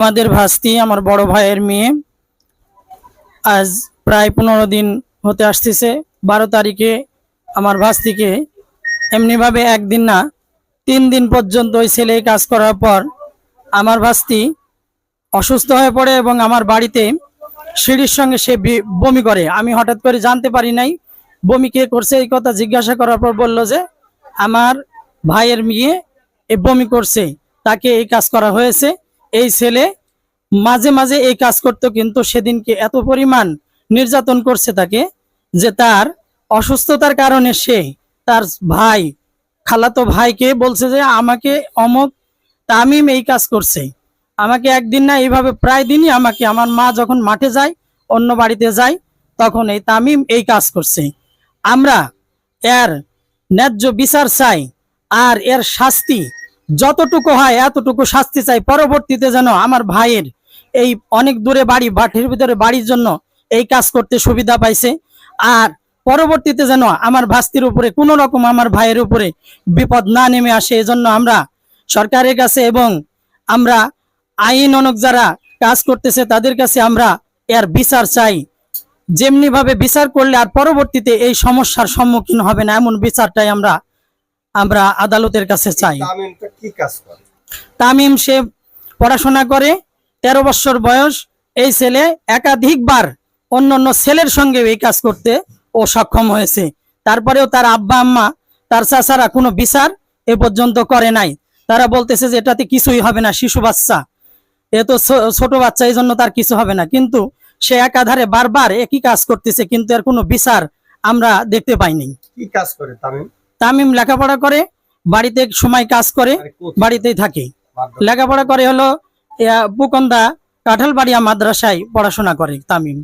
আমাদের ভাস্তি, আমার বড় ভাইয়ের মেয়ে, আজ প্রায় পনেরো দিন হতে আসতেছে। বারো তারিখে আমার ভাস্তিকে এমনিভাবে একদিন না, তিন দিন পর্যন্ত ওই ছেলে কাজ করার পর আমার ভাস্তি অসুস্থ হয়ে পড়ে এবং আমার বাড়িতে সিঁড়ির সঙ্গে সে বমি করে। আমি হঠাৎ করে জানতে পারি নাই বমি কে করছে, এই কথা জিজ্ঞাসা করার পর বলল যে আমার ভাইয়ের মেয়ে এ বমি করছে, তাকে এই কাজ করা হয়েছে। এই ছেলে মাঝে মাঝে এই কাজ করতো, কিন্তু সেদিনকে এত পরিমাণ নির্যাতন করছে তাকে যে তার অসুস্থতার কারণে সে তার ভাই, খালাতো ভাইকে বলছে যে আমাকে অমক তামিম এই কাজ করছে। আমাকে একদিন না এইভাবে প্রায় দিনই আমাকে, আমার মা যখন মাঠে যায়, অন্য বাড়িতে যায়, তখন এই তামিম এই কাজ করছে। আমরা এর ন্যায্য বিচার চাই আর এর শাস্তি যতটুকু হয়, এতটুকু শাস্তি চাই। পরবর্তীতে যেন আমার ভাইয়ের এই অনেক দূরে বাড়ি বাটির ভিতরে বাড়ির জন্য এই কাজ করতে সুবিধা পাইছে। আর পরবর্তীতে যেন আমার ভাস্তির উপরে, কোনো রকম আমার ভাইয়ের উপরে বিপদ না নেমে আসে, এজন্য আমরা সরকারের কাছে এবং আমরা আইন অনক যারা কাজ করতেছে, তাদের কাছে আমরা এর বিচার চাই। যেমনি ভাবে বিচার করলে আর পরবর্তীতে এই সমস্যার সম্মুখীন হবে না, এমন বিচারটাই আমরা আমরা আদালতের কাছে চাই। তামিম সে পড়াশোনা করে তেরো বছর বয়স এই ছেলে একাধিকবার অন্য অন্য ছেলের সঙ্গে এই কাজ করতে ও সক্ষম হয়েছে। তারপরেও তার আব্বা আম্মা তার চাচারা কোনো বিচার এ পর্যন্ত করে নাই। তারা বলতেছে যে এটাতে কিছুই হবে না শিশু বাচ্চা। এ তো ছোট বাচ্চা এই জন্য তার কিছু হবে না। কিন্তু সে একাধারে বারবার একই কাজ করতেছে কিন্তু এর কোনো বিচার আমরা দেখতে পাইনি। কি কাজ করে তামিম? তামিম লেখাপড়া করে বাড়িতে সময় কাজ করে বাড়িতেই থাকে। লেখাপড়া করে হলো পুকন্দা কাঁঠালবাড়িয়া মাদ্রাসায় পড়াশোনা করে তামিম।